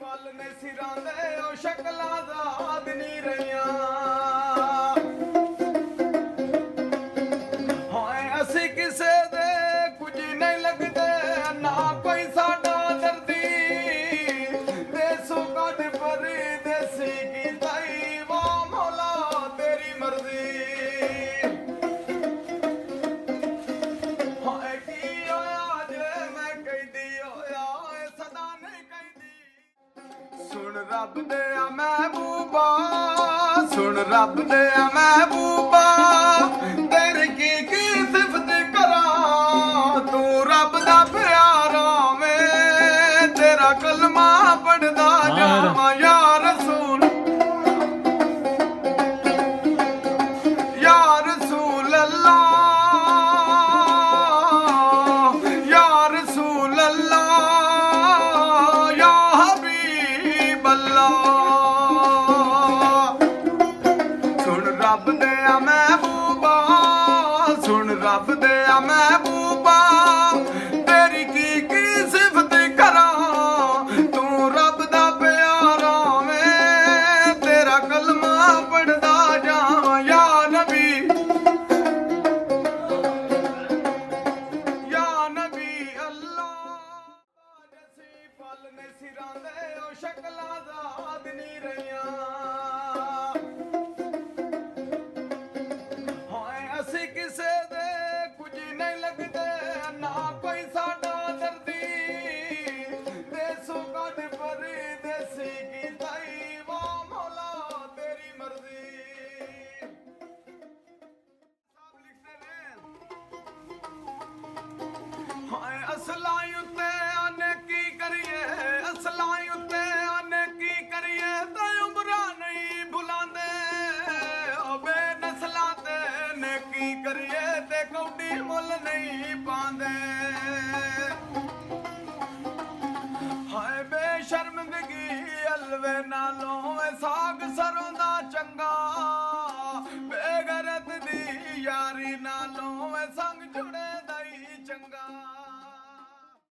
ਪਲ ਨੇ ਸਿਰਾਂ ਦੇ ਉਹ ਸ਼ਕਲਾਂ ਦਾ ਨਹੀਂ ਰਹੀਆਂ। ਰੱਬ ਦੇ ਆ ਮਹਿਬੂਬਾ, ਸੁਣ ਰੱਬ ਦੇ ਆ ਮਹਿਬੂਬਾ, ਤੇਰੀ ਕੀ ਕੀ ਸਿਫਤ ਕਰਾਂ, ਤੂੰ ਰੱਬ ਦਾ ਪਿਆਰਾ ਵੇ ਤੇਰਾ ਕਲਮਾ ਪੜਦਾ ਰੱਬ ਦੇ ਆ ਮਹਿਬੂਬਾ, ਸੁਣ ਰੱਬ ਦੇ ਆ ਮਹਿਬੂਬਾ। ਤੇਰੀ ਕੀ ਕੀ ਸਿਫਤ ਕਰਾਂ, ਤੂੰ ਰੱਬ ਦਾ ਪਿਆਰਾ ਵੇ ਤੇਰਾ ਕਲਮਾ ਪੜਦਾ ਜਾਵਾਂ, ਯਾ ਨਬੀ। ਯਾ ਨਬੀ ਅੱਲਾ ਜਸੀ ਪਲ ਨੇ ਸਿਰਾਂ ਦੇ ਉਹ ਸ਼ਕਲਾਂ ਦਾ ਲੱਗਦੇ ਨਾ ਕੋਈ ਸਾਡਾ ਕਰੀਏ ਤੇ ਕੌਡੀ ਮੁੱਲ ਨਹੀਂ ਪਾਉਂਦੇ। ਹਾਏ ਬੇਸ਼ਰਮਿੰਦਗੀ ਅਲਵੇ ਨਾਲੋਂ ਏ ਸਾਗ ਸਰੋਂ ਦਾ ਚੰਗਾ। ਬੇਗਰਤ ਦੀ ਯਾਰੀ ਨਾਲੋਂ ਏ ਸੰਗ ਚੰਗਾ।